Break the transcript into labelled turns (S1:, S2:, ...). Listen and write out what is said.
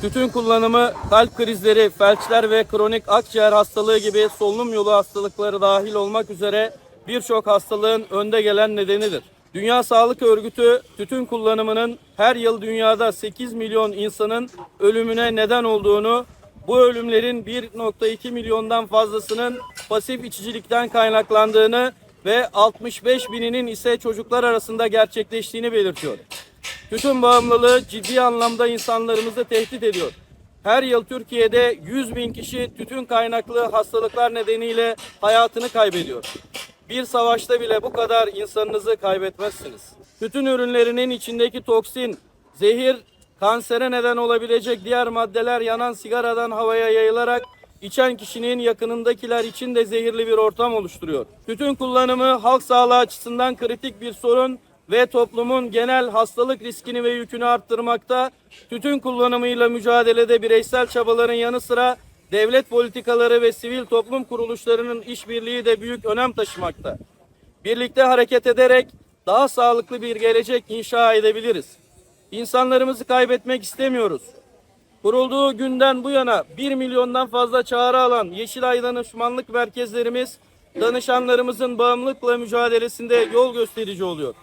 S1: tütün kullanımı kalp krizleri, felçler ve kronik akciğer hastalığı gibi solunum yolu hastalıkları dahil olmak üzere birçok hastalığın önde gelen nedenidir. Dünya Sağlık Örgütü tütün kullanımının her yıl dünyada 8 milyon insanın ölümüne neden olduğunu, bu ölümlerin 1.2 milyondan fazlasının pasif içicilikten kaynaklandığını ve 65 bininin ise çocuklar arasında gerçekleştiğini belirtiyor. Tütün bağımlılığı ciddi anlamda insanlarımızı tehdit ediyor. Her yıl Türkiye'de 100 bin kişi tütün kaynaklı hastalıklar nedeniyle hayatını kaybediyor. Bir savaşta bile bu kadar insanınızı kaybetmezsiniz. Tütün ürünlerinin içindeki toksin, zehir, kansere neden olabilecek diğer maddeler yanan sigaradan havaya yayılarak içen kişinin yakınındakiler için de zehirli bir ortam oluşturuyor. Tütün kullanımı halk sağlığı açısından kritik bir sorun ve toplumun genel hastalık riskini ve yükünü arttırmakta. Tütün kullanımıyla mücadelede bireysel çabaların yanı sıra devlet politikaları ve sivil toplum kuruluşlarının işbirliği de büyük önem taşımakta. Birlikte hareket ederek daha sağlıklı bir gelecek inşa edebiliriz. İnsanlarımızı kaybetmek istemiyoruz. Kurulduğu günden bu yana 1 milyondan fazla çağrı alan Yeşilay danışmanlık merkezlerimiz danışanlarımızın bağımlılıkla mücadelesinde yol gösterici oluyor.